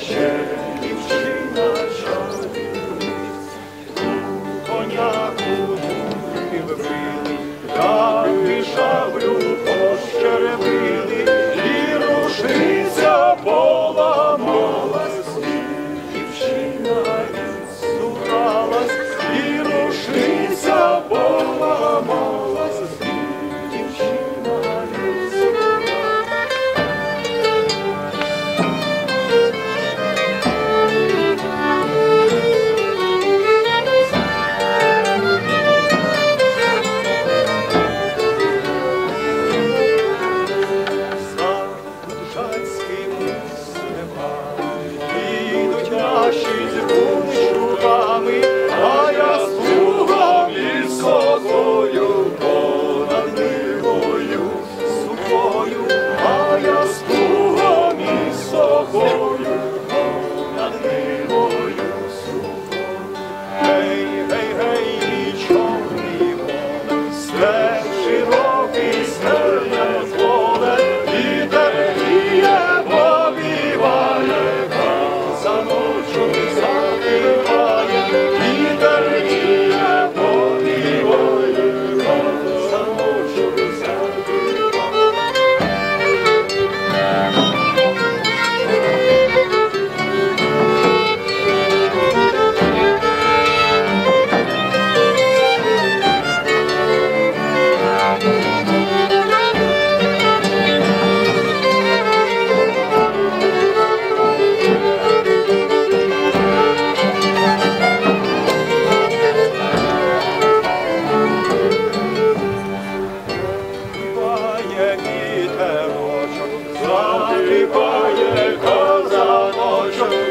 share.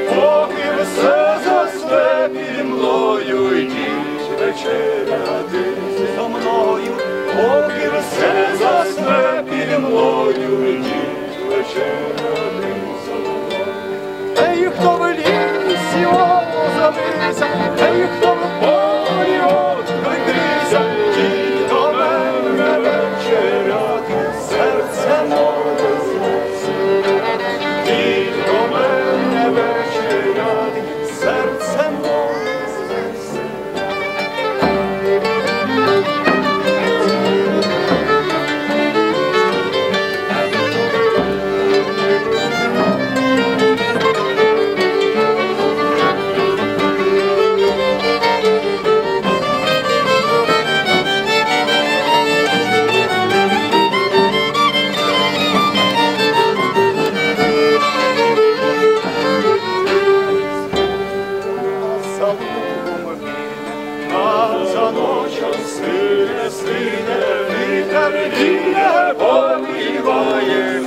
поки все засне пімлою йдіть вечеряти зо мною, поки все засне пімлою йдіть вечеряти зо мною. Ей, хто в лісі озалився, ей, хто в що сине, сине, вітер діє, помігає.